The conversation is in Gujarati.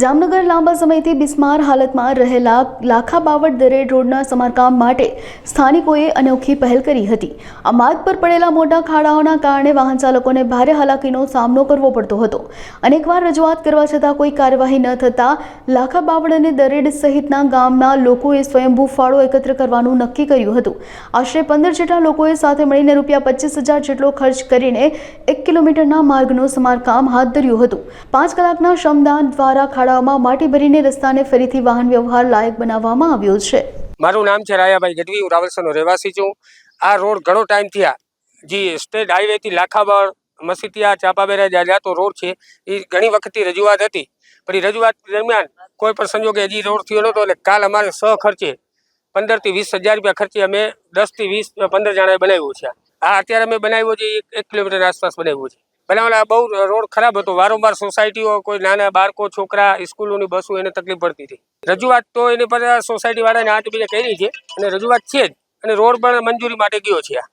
જામનગર લાંબા સમયથી બિસ્માર હાલતમાં રહેલા લાખા બાવળ દરેડ રોડના સમારકામ માટે સ્થાનિકોએ અનોખી પહેલ કરી હતી. આ માર્ગ પર પડેલા મોટા ખાડાઓના કારણે વાહન ચાલકોને ભારે હાલાકીનો સામનો કરવો પડતો હતો. અનેકવાર રજૂઆત કરવા છતાં કોઈ કાર્યવાહી ન થતાં લાખા બાવડ અને દરેડ સહિતના ગામના લોકોએ સ્વયંભૂ ફાળો એકત્ર કરવાનું નક્કી કર્યું હતું. આશરે પંદર જેટલા લોકોએ સાથે મળીને રૂપિયા પચીસ હજાર જેટલો ખર્ચ કરીને એક કિલોમીટરના માર્ગનું સમારકામ હાથ ધર્યું હતું. પાંચ કલાકના શ્રમદાન દ્વારા ખાડાઓમાં માટી ભરીને રસ્તાને ફરીથી વાહન વ્યવહાર લાયક બનાવવામાં આવ્યો છે. મારું નામ છે રાયાભાઈ ગઢવી, હું રાવલસરનો રહેવાસી છું. આ રોડ ઘણો ટાઈમ થયા. જે સ્ટેટ હાઈવેથી લાખાબળ મસીતિયા, ચાપાબેરા જ્યાં જાતો રોડ છે, એ ઘણી વખતથી રજૂઆત હતી. પણ એ રજૂઆત દરમિયાન કોઈ પણ સંજોગે હજી રોડ થયો નહોતો એટલે કાલ અમારે સહ ખર્ચે પંદરથી વીસ હજાર રૂપિયા ખર્ચે અમે દસથી વીસ, પંદર જણાએ બનાવ્યું છે. આ અત્યારે અમે બનાવ્યું છે, એક કિલોમીટર આસપાસ બનાવ્યું છે. બનાવેલા બહુ રોડ ખરાબ હતો, વારંવાર સોસાયટીઓ, કોઈ નાના બાળકો, છોકરા, સ્કૂલોની બસો એને તકલીફ પડતી હતી. રજૂઆત તો એની પર સોસાયટી વાળાને હાથ બીજે કરી છે અને રજૂઆત છે જ. અને રોડ પણ મંજૂરી માટે ગયો છે આ.